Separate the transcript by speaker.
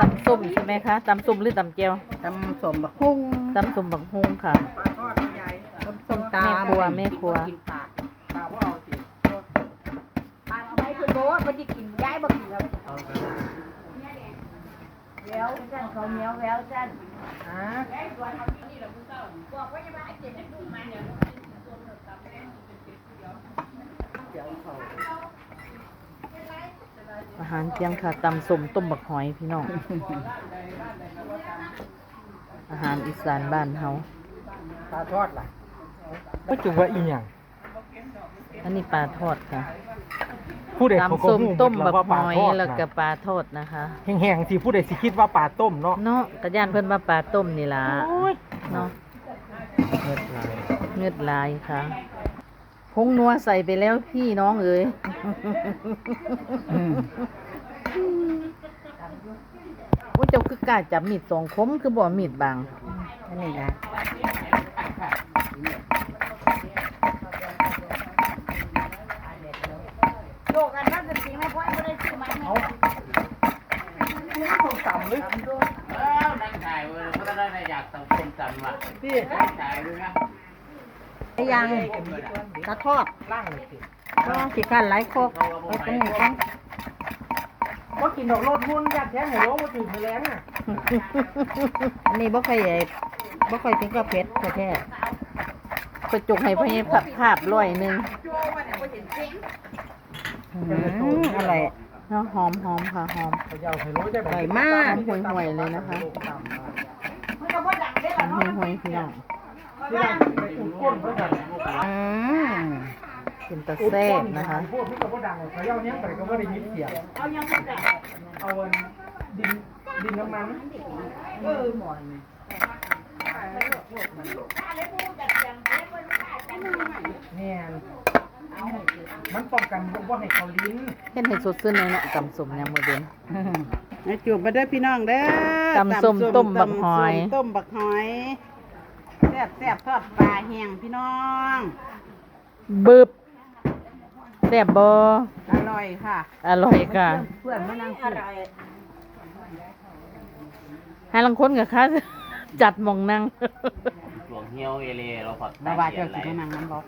Speaker 1: ตำส้มใช่ไหมคะตำส้มหรือตำเจียว
Speaker 2: ตำสมบักหุ่ง
Speaker 1: ตำส้มบักฮุงค่ะ
Speaker 2: ส้มตา
Speaker 1: แม่ครัวแม่ครัว
Speaker 2: กินปากปากเอาไปคือโบ๊ทมันจะกินย้ายบ่กินแล้วแววจันเขาเหนียวแววจันอ่า
Speaker 1: อาหารเที่ยงค่ะตำส้มต้มบักหอยพี่น้อง อาหารอีสานบ้านเฮา
Speaker 2: ปลาทอดล่ะ
Speaker 3: ก็จุว่าอีหยัง
Speaker 1: อันนี้ปลาทอดค่ะ
Speaker 3: ผู้ใดเขาก็
Speaker 1: ตำส้ม
Speaker 3: ฮู้
Speaker 1: ต้ม
Speaker 3: หม
Speaker 1: บั
Speaker 3: ด
Speaker 1: ก
Speaker 3: ว่า
Speaker 1: ห
Speaker 3: ปลา
Speaker 1: อย
Speaker 3: ทอด
Speaker 1: แล้วก็
Speaker 3: นะ
Speaker 1: ปลาทอดนะคะ
Speaker 3: แห้งๆสิผู้ใดสิคิดว่าปลาต้มเนาะ
Speaker 1: เนาะกระย่านเพิ่นว่าปลาต้มนี่ล่ะ
Speaker 3: โอ้ย
Speaker 1: เนาะ
Speaker 3: เงิดหลาย
Speaker 1: เงือดลายค่ะ พงนัวใส่ไปแล้วพี่น้องเอ๋ย
Speaker 3: อืม
Speaker 1: ว่าเจ้าคือกล้าจับมีดสองคมคือบ่มีดบาง
Speaker 2: อันนี้นะโยกกันว่าจะจริงไหมเพราะไม่ได้ซื้อมา
Speaker 3: เอาส้มตำเลย
Speaker 4: แล้วนั่งถ่ายเว้ยก็ได้อยากสังคมจันว่ะ
Speaker 3: พี่
Speaker 4: นั่งถ่ายด้วยนะ
Speaker 2: ไอ้ ยังกระทอด
Speaker 3: ล่างเลยสิ
Speaker 2: ก็ขี้ขันไหลโคกไอ้ตรงนี้กัน
Speaker 3: ว่ากินดอกโลดหุ้นยัดแท้ให้ร้องมาตื่นมาแล้งอะ
Speaker 2: อันนี้บ่ค่อยใหญ่บ่ค่อยถึงกับเผ็ดแท้
Speaker 1: กระจกให้พ่อใหญ่ผัดภาพร้อยหนึง
Speaker 2: ๆอืมอร่อย
Speaker 1: เนาะหอมหอมค่ะหอม
Speaker 3: เขย่าให้รู้ได้
Speaker 2: อร่อยมาก
Speaker 1: ห่วยๆเลยนะคะหอมห่วยๆพี่น้อง
Speaker 3: ที่ร้านไปอุ่นก้นเพื่อนกัน
Speaker 2: อืม
Speaker 1: เป็นตะแซ่บนะคะ
Speaker 3: พวกพี่ก็บ่ดังเขาเย่าเนี้ยไปก็บ่ได้ยินเสียงเอายังเอาอันดินดินน้ำมันเออหมอนแม่นมันป้องกันว่าให้เขาลิ้น
Speaker 1: เห็นให้สดชื่นเลยเนาะตำส้มยำมื้อเด่น
Speaker 5: จูบมาเด้อพี่น้องเด้อ
Speaker 1: ตำสมต้มบักหอย
Speaker 5: ต้มบักหอย แซ่บแซ่บทอดปลาแห้งพี่น้อง
Speaker 1: บึบแซ่บบ่
Speaker 5: อร่อยค่ะ
Speaker 1: อร่อยค่ะ
Speaker 2: เพื่อนมานั่งอร่อย
Speaker 1: ให้ลังคนกับค่ะจัดหมองนั่ง
Speaker 4: หลวงเฮียวเอเลเราผัด
Speaker 5: มาว่าเจ้าสิมานั่งน้ำบ่